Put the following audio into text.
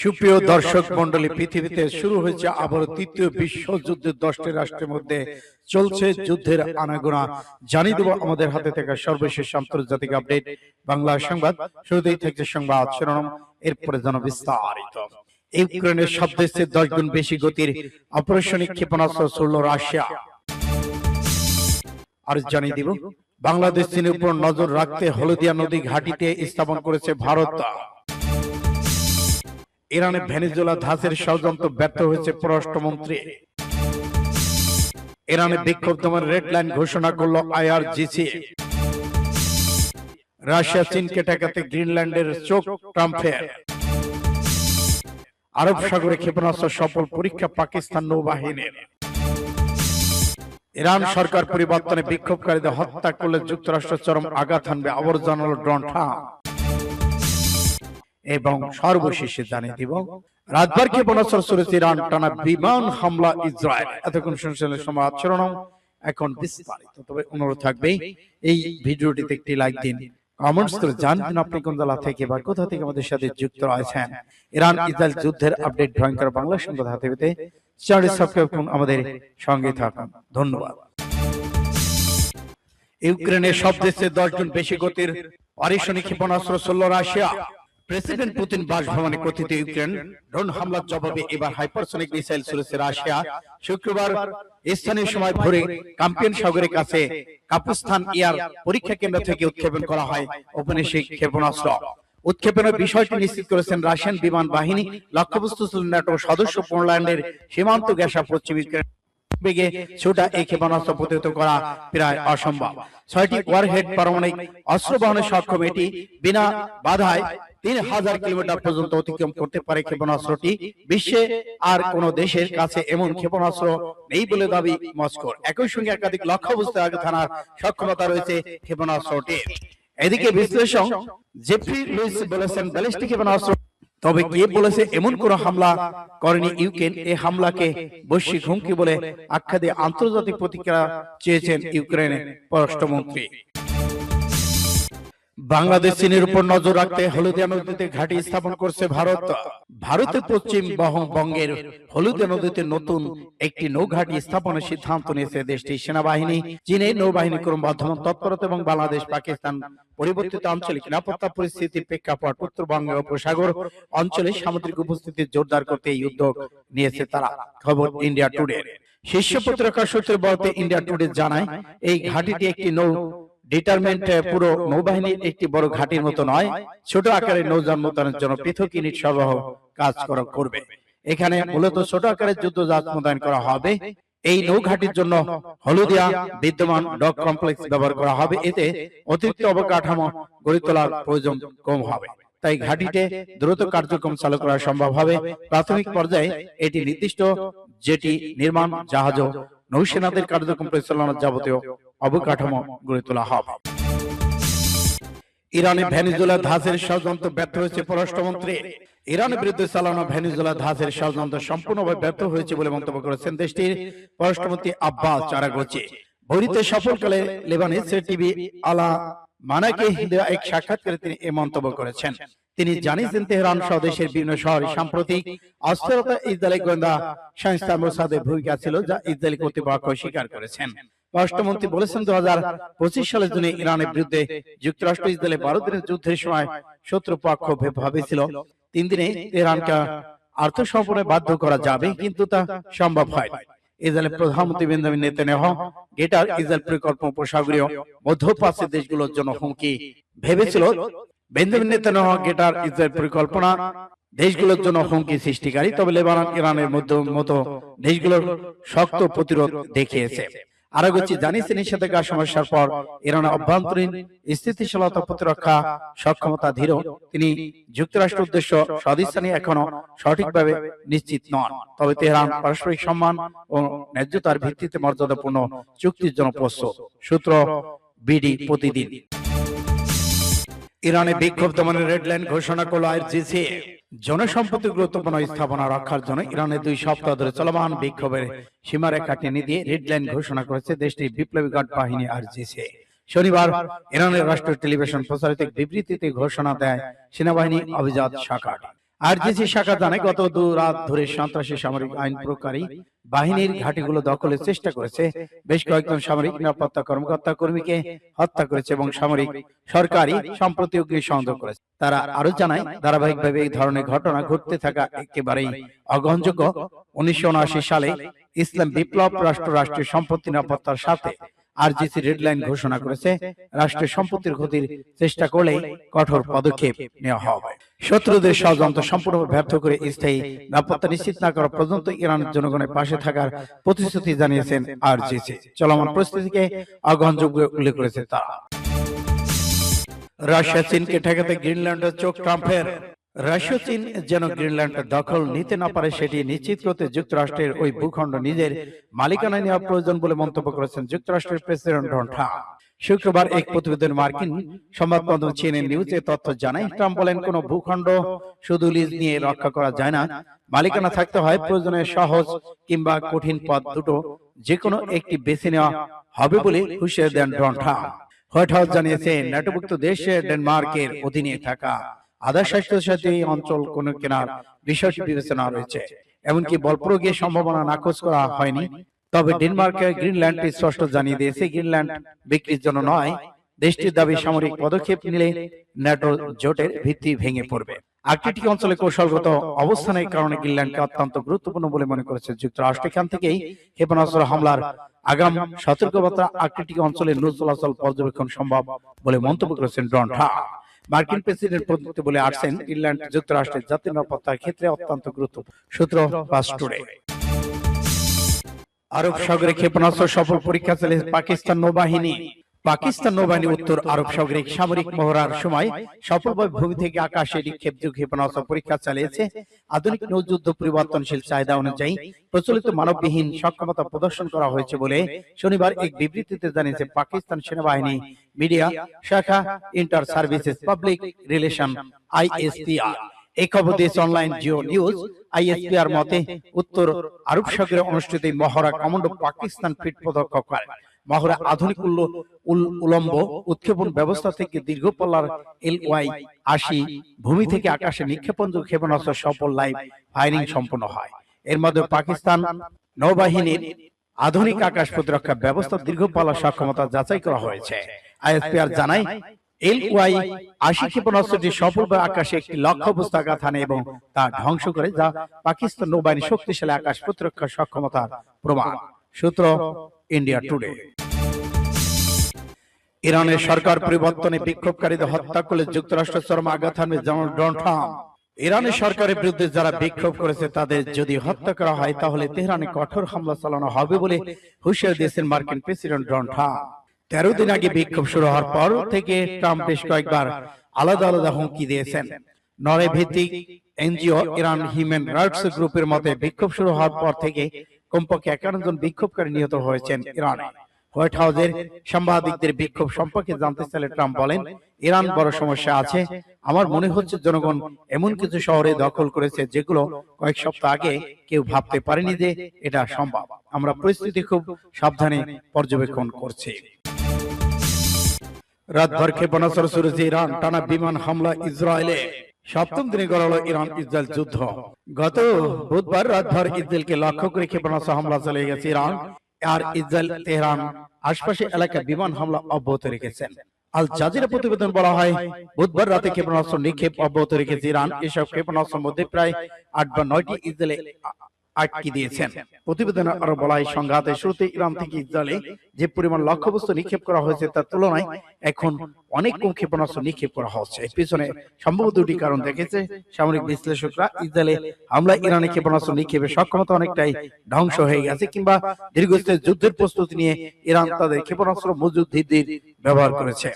সুপ্রিয় দর্শক মন্ডলী পৃথিবীতে শুরু হয়েছে আবার তৃতীয় বিশ্বযুদ্ধের দশটি রাষ্ট্রের মধ্যে চলছে যুদ্ধের আনাগোনা। জানিয়ে দেব আমাদের হাতে থাকা সর্বশেষ আন্তর্জাতিক আপডেট বাংলা সংবাদ। শুরুতেই থাকছে সংবাদ শিরোনাম। এরপরে যেন বিস্তারিত। ইউক্রেনের সব দেশের দশ গুণ বেশি গতির অপারেশনিক ক্ষেপণাস্ত্র ছুড়ল রাশিয়া। আর জানিয়ে দিব বাংলাদেশ চীনের উপর নজর রাখতে হলদিয়া নদী ঘাটিতে স্থাপন করেছে ভারত। ইরানে ভেনেজুয়েলা ধাসের ষড়যন্ত্র ব্যর্থ হয়েছে পররাষ্ট্রমন্ত্রী। ইরানে বিক্ষোভ দমন রেড লাইন ঘোষণা করল আইআরজিসি। রাশিয়া চীনকে ঠেকাতে গ্রিনল্যান্ডের চোখ ট্রাম্পের। আরব সাগরে ক্ষেপণাস্ত্র সফল পরীক্ষা পাকিস্তান নৌবাহিনীর। ইরান সরকার পরিবর্তনে বিক্ষোভকারীদের হত্যা করলে যুক্তরাষ্ট্র চরম আঘাত হানবে আবর জানালো ডোনাল্ড ট্রাম্প এবং সর্বশেষে জানিয়ে দিব রাতবার ক্ষেপণাস্ত্র চলেছে ইরান টানা বিমান হামলা ইসরায়েল। এতক্ষণ শুনছিলেন সংবাদ শিরোনাম এখন বিস্তারিত। তবে অনুরোধ থাকবে এই ভিডিওটিতে একটি লাইক দিন। কমেন্টস করে জানবেন আপনি কোন জেলা থেকে বা কোথা থেকে আমাদের সাথে যুক্ত রয়েছেন? ইরান ইসরায়েল যুদ্ধের আপডেট ভয়ঙ্কর বাংলা সংবাদ হাতে পেতে চ্যানেল সাবস্ক্রাইব করুন। আমাদের সঙ্গে থাকুন। ধন্যবাদ। ইউক্রেনের সব দেশে দশ জন বেশি গতির পারিশনিক ক্ষেপণাস্ত্র চলল রাশিয়া প্রেসিডেন্ট পুতিন বাসভবনে কথিত ইউক্রেন ড্রোন হামলার জবাবে এবার হাইপারসনিক মিসাইল ছুড়েছে রাশিয়া। শুক্রবার স্থানীয় সময় ভোরে কাম্পিয়ন সাগরের কাছে কাপুস্থান এয়ার পরীক্ষা কেন্দ্র থেকে উৎক্ষেপণ করা হয় ঔপনিবেশিক ক্ষেপণাস্ত্র। উৎক্ষেপণের বিষয়টি নিশ্চিত করেছেন রাশিয়ান বিমান বাহিনী লক্ষ্যবস্তু ছিল ন্যাটো সদস্য পোল্যান্ডের সীমান্ত গ্যাসা পশ্চিম ইউক্রেন বেগে ছোটা এই ক্ষেপণাস্ত্র প্রতিহত করা প্রায় অসম্ভব। ছয়টি ওয়ারহেড পারমাণবিক অস্ত্র বহনে সক্ষম এটি বিনা বাধায় তিন হাজার কিলোমিটার পর্যন্ত অতিক্রম করতে পারে ক্ষেপণাস্ত্রটি বিশ্বে আর কোন দেশের কাছে এমন ক্ষেপণাস্ত্র নেই বলে দাবি মস্কোর। একই সঙ্গে একাধিক লক্ষ্যবস্তু আগে থানার সক্ষমতা রয়েছে ক্ষেপণাস্ত্রটির। এদিকে বিশ্লেষক জেফ্রি লুইস বলেছেন ব্যালিস্টিক ক্ষেপণাস্ত্র। তবে কে বলেছে এমন কোন হামলা করেনি ইউক্রেন এই হামলাকে বৈশ্বিক হুমকি বলে আখ্যা দিয়ে আন্তর্জাতিক প্রতিক্রিয়া চেয়েছেন ইউক্রেনের পররাষ্ট্রমন্ত্রী। বাংলাদেশ চীনের উপর নজর রাখতে হলদিয়া নদীতে ঘাঁটি স্থাপন করছে ভারত। ভারতের পশ্চিম বঙ্গের হলদিয়া নদীতে নতুন একটি নৌঘাটি স্থাপনের সিদ্ধান্ত নিয়েছে দেশটির সেনাবাহিনী। চীনের নৌবাহিনী ক্রমবর্ধমান তৎপরতা এবং বাংলাদেশ পাকিস্তান পরিবর্তিত আঞ্চলিক নিরাপত্তা পরিস্থিতির প্রেক্ষাপট উত্তরবঙ্গ উপসাগর অঞ্চলে সামুদ্রিক উপস্থিতি জোরদার করতে এই উদ্যোগ নিয়েছে তারা। খবর ইন্ডিয়া টুডে শীর্ষ পত্রিকা সূত্রে বলতে ইন্ডিয়া টুডে জানায় এই ঘাটিটি একটি নৌ ডিটারমেন্ট পুরো নৌবাহিনীর একটি বড় ঘাটির মতো নয় ছোট আকারের নৌযান মোতায়েনের জন্য পৃথক ইউনিট সরবরাহ কাজ করা করবে। এখানে মূলত ছোট আকারের যুদ্ধ জাহাজ মোতায়েন করা হবে। এই নৌঘাটির জন্য হলুদিয়া বিদ্যমান ডক কমপ্লেক্স ব্যবহার করা হবে। এতে অতিরিক্ত অবকাঠামো গড়ে তোলার প্রয়োজন কম হবে। তাই ঘাটিতে দ্রুত কার্যক্রম চালু করা সম্ভব হবে। প্রাথমিক পর্যায়ে এটি নির্দিষ্ট যেটি নির্মাণ জাহাজ নৌসেনাদের কার্যক্রম পরিচালনার যাবতীয় অবকাঠামো গড়ে তোলা হবে। ইরানে ভেনিজুয়েলা ধাসের ষড়যন্ত্র ব্যর্থ হয়েছে পররাষ্ট্রমন্ত্রী। ইরানের বিরুদ্ধে চালানো ভেনিজুয়েলা ধাসের ষড়যন্ত্র সম্পূর্ণভাবে ব্যর্থ হয়েছে বলে মন্তব্য করেছেন দেশটির পররাষ্ট্রমন্ত্রী আব্বাস চারাগোচি। ভরিতে সফলকালে লেবানিসের টিভি আলা মানাকে দেওয়া এক সাক্ষাৎকারে তিনি এ মন্তব্য করেছেন। তিনি জানিয়েছেন তেহরান সহ দেশের বিভিন্ন শহরে সাম্প্রতিক অস্থিরতা ইসরায়েলি গোয়েন্দা সংস্থা মোসাদের ভূমিকা ছিল যা ইসরায়েলি কর্তৃপক্ষ স্বীকার করেছেন পররাষ্ট্রমন্ত্রী বলেছেন দু হাজার পঁচিশ সালের জন্য ইরানের বিরুদ্ধে যুক্তরাষ্ট্র ইসরায়েলের বারো দিনের যুদ্ধের সময় শত্রুপক্ষ ভাবেছিল তিন দিনে তেহরানকে আত্মসমর্পণে বাধ্য করা যাবে, কিন্তু তা সম্ভব হয় ইসরায়েলের প্রধানমন্ত্রী বেঞ্জামিন নেতানিয়াহু গেটার ইসরায়েল পরিকল্পনা উপসাগরীয় মধ্যপ্রাচ্যের দেশগুলোর জন্য হুমকি ভেবেছিল। বেঞ্জামিন নেতানিয়াহু গেটার ইসরায়েল পরিকল্পনা দেশগুলোর জন্য হুমকি সৃষ্টিকারী, তবে লেবানন, ইরানের মধ্যে মতো দেশগুলোর শক্ত প্রতিরোধ দেখিয়েছে। সমস্যার পর অভ্যন্তরীণ স্থিতিশীলতা প্রতিরক্ষা তিনি উদ্দেশ্য এখনও সঠিকভাবে নিশ্চিত নন। তবে তেহরান পারস্পরিক সম্মান ও ন্যায্যতার ভিত্তিতে মর্যাদাপূর্ণ চুক্তির জন্য প্রস্তুত। সূত্র বিডি প্রতিদিন। ইরানে বিক্ষোভ দমনের রেড লাইন ঘোষণা করল আইআরজিসি জনসম্পত্তি গুরুত্বপূর্ণ স্থাপনা রক্ষার জন্য ইরানের দুই সপ্তাহ ধরে চলমান বিক্ষোভের সীমারেখা টেনে দিয়ে রেড লাইন ঘোষণা করেছে দেশটির বিপ্লবী গার্ড বাহিনী আরজিসি শনিবার ইরানের রাষ্ট্রীয় টেলিভিশন প্রচারিত বিবৃতিতে ঘোষণা দেয় সেনাবাহিনী অভিজাত শাখাটি। আরজিসি শাখা জানায় গত দু রাত ধরে সন্ত্রাসী সামরিক আইন প্রকারী বাহিনীর ঘাঁটিগুলো দখলের চেষ্টা করেছে। বেশ কয়েকজন সামরিক নিরাপত্তা কর্মকর্তা কর্মীকে হত্যা করেছে এবং সামরিক সরকারি সম্প্রতি অগ্নি সংযোগ করেছে। তারা আরও জানায় ধারাবাহিকভাবে এই ধরনের ঘটনা ঘটতে থাকা একেবারেই অগ্রহণযোগ্য। উনিশশো উনআশি সালে ইসলাম বিপ্লব রাষ্ট্র রাষ্ট্রীয় সম্পত্তি নিরাপত্তার সাথে আরজিসি রেড লাইন ঘোষণা করেছে রাষ্ট্রের সম্পত্তির ক্ষতির চেষ্টা করলে কঠোর পদক্ষেপ নেওয়া হবে। শত্রুদের ষড়যন্ত্র সম্পূর্ণভাবে ব্যর্থ করে স্থায়ী নিরাপত্তা নিশ্চিত না করা পর্যন্ত ইরানের জনগণের পাশে থাকার প্রতিশ্রুতি জানিয়েছেন আরজিসি। চলমান পরিস্থিতিকে অগ্রহণযোগ্য উল্লেখ করেছে তারা। রাশিয়া চীনকে ঠেকাতে গ্রিনল্যান্ডের চোখ ট্রাম্পের রাশিয়া চীন যেন গ্রিনল্যান্ড দখল নিতে না পারে সেটি নিশ্চিত করতে যুক্তরাষ্ট্রের ওই ভূখণ্ড নিজের মালিকানায় নেওয়া প্রয়োজন বলে মন্তব্য করেছেন যুক্তরাষ্ট্রের প্রেসিডেন্ট ডোনাল্ড ট্রাম্প। শুক্রবার এক প্রতিবেদন মার্কিন সংবাদ মাধ্যম সিএনএন নিউজে তথ্য জানায় ট্রাম্প বলেন কোন ভূখণ্ড শুধু লিজ নিয়ে রক্ষা করা যায় না। মালিকানা থাকতে হয় প্রয়োজনে সহজ কিংবা কঠিন পথ দুটো যে কোনো একটি বেছে নেওয়া হবে বলে হুঁশিয়ারি দেন ডোনাল্ড ট্রাম্প। হোয়াইট হাউস জানিয়েছে ন্যাটোভুক্ত দেশ ডেনমার্কের অধীনে থাকা আধা স্বাস্থ্যসাথী অঞ্চল কোন কেনার বিষয়টি বিবেচনা রয়েছে। এমনকি বল প্রয়োগের সম্ভাবনা নাকচ করা হয়নি। তবে ডেনমার্কের গ্রিনল্যান্ডটি স্পষ্ট জানিয়ে দিয়েছে গ্রিনল্যান্ড বিক্রির জন্য নয় দেশটির দাবি সামরিক পদক্ষেপ নিলে ন্যাটো জোটের ভিত্তি ভেঙে পড়বে। আর্কটিক অঞ্চলে কৌশলগত অবস্থানের কারণে গ্রিনল্যান্ডকে অত্যন্ত গুরুত্বপূর্ণ বলে মনে করেছে যুক্তরাষ্ট্র। এখান থেকেই ক্ষেপণাস্ত্র হামলার আগাম সতর্কবার্তা আর্কটিক অঞ্চলে নৌ চলাচল পর্যবেক্ষণ সম্ভব বলে মন্তব্য করেছেন ডন মার্কিন প্রেসিডেন্ট প্রতিনিধি বলে আসছেন ইংল্যান্ড যুক্তরাষ্ট্রের জাতীয় নিরাপত্তার ক্ষেত্রে অত্যন্ত গুরুত্ব। সূত্র ফাস্ট আরব সাগরে ক্ষেপণাস্ত্র সফল পরীক্ষা চালিয়েছে পাকিস্তান নৌবাহিনী। পাকিস্তান নৌবাহিনী উত্তর আরব সাগরে সামরিক মহড়ার সময় সফলভাবে ভূমি থেকে আকাশে নিক্ষেপযোগ্য ক্ষেপণাস্ত্র পরীক্ষা চালিয়েছে। আধুনিক নৌযুদ্ধ পরিবর্তনশীল চাহিদা অনুযায়ী প্রচলিত মানববিহীন সক্ষমতা প্রদর্শন করা হয়েছে বলে শনিবার এক বিবৃতিতে জানিয়েছে পাকিস্তান সেনাবাহিনী, মিডিয়া শাখা, inter services public relation, ISPR. এই খবর দিয়েছে অনলাইন জিও নিউজ। আইএসপিআর মতে, উত্তর আরব সাগরে অনুষ্ঠিত মহড়া কমান্ডো পাকিস্তান ফিট পদক্ষ করে। মহড়া আধুনিক উলম্ব উৎক্ষেপণ ব্যবস্থা থেকে দীর্ঘ পল্লার এল ওয়াই আশি ভূমি থেকে আকাশে নিক্ষেপণ ক্ষেপণাস্ত্র সফল লাইভ ফায়ারিং সম্পন্ন হয়। এর মধ্যে পাকিস্তান নৌবাহিনীর আধুনিক আকাশ প্রতিরক্ষা ব্যবস্থা দীর্ঘ পাল্লার সক্ষমতা যাচাই করা হয়েছে। আইএসপিআর জানায় এল ওয়াই আশি ক্ষেপণাস্ত্রটি সফলভাবে আকাশে একটি লক্ষ্য বস্তাঘাত হানে এবং তা ধ্বংস করে যা পাকিস্তান নৌবাহিনীর শক্তিশালী আকাশ প্রতিরক্ষা সক্ষমতার প্রমাণ। সূত্র ইন্ডিয়া টুডে ইরানের সরকার পরিবর্তনে বিক্ষোভকারীদের হত্যা করলে যুক্তরাষ্ট্র চরম আঘাত হানবে যেমন ডোনাল্ড ট্রাম্প। ইরানের সরকারের বিরুদ্ধে যারা বিক্ষোভ করেছে তাদের যদি হত্যা করা হয় তাহলে তেহরানে কঠোর হামলা চালানো হবে বলে হুঁশিয়ারি দিয়েছেন মার্কিন প্রেসিডেন্ট ডোনাল্ড ট্রাম্প। তেরো দিন আগে বিক্ষোভ শুরু হওয়ার পর থেকে ট্রাম্প বেশ কয়েকবার আলাদা আলাদা হুমকি দিয়েছেন। নরে ভিত্তিক এনজিও ইরান হিউম্যান রাইটস গ্রুপের মতে বিক্ষোভ শুরু হওয়ার পর থেকে কমপক্ষে একান্ন জন বিক্ষোভকারী নিহত হয়েছেন ইরানে। হোয়াইট হাউসের সাংবাদিকদের বিক্ষোভ সম্পর্কে জানতে চাইলে ট্রাম্প বলেন, ইরান বড় সমস্যা আছে। আমার মনে হচ্ছে জনগণ এমন কিছু শহরে দখল করেছে যেগুলো কয়েক সপ্তাহ আগে কেউ ভাবতে পারেনি যে এটা সম্ভব। আমরা পরিস্থিতি খুব সাবধানে পর্যবেক্ষণ করছি। রাতভর ক্ষেপণাস্ত্র শুরুছে ইরান টানা বিমান হামলা ইসরায়েলে। সপ্তম দিনে গড়ালো ইরান ইসরায়েল যুদ্ধ। গত বুধবার রাতভর ইসরায়েলকে লক্ষ্য করে ক্ষেপণাস্ত্র হামলা চালিয়ে গেছে ইরান আর ইসরায়েল তেহরান আশপাশে এলাকায় বিমান হামলা অব্যাহত রেখেছেন আল জাজিরা প্রতিবেদন বলা হয়, বুধবার রাতে ক্ষেপণাস্ত্র নিক্ষেপ অব্যাহত রেখেছে ইরান। এসব ক্ষেপণাস্ত্রের মধ্যে প্রায় আট বা নয়টি ইসরায়েলে আটকে দিয়েছেন। প্রতিবেদনে আরও বলা হয়, সংঘাতের শুরুতে ইরান থেকে ইসরায়েলে যে পরিমাণ লক্ষ্যবস্তু নিক্ষেপ করা হয়েছে তার তুলনায় এখন অনেক কম ক্ষেপণাস্ত্র নিক্ষেপ করা হচ্ছে। এর পিছনে সম্ভবত দুটি কারণ দেখেছে। সামরিক বিশ্লেষকরা, ইসরায়েলে হামলা ইরানে ক্ষেপণাস্ত্র নিক্ষেপের সক্ষমতা অনেকটাই ধ্বংস হয়ে গেছে কিংবা দীর্ঘস্থায়ী যুদ্ধের প্রস্তুতি নিয়ে ইরান তাদের ক্ষেপণাস্ত্র মজুদ ব্যবহার করেছে।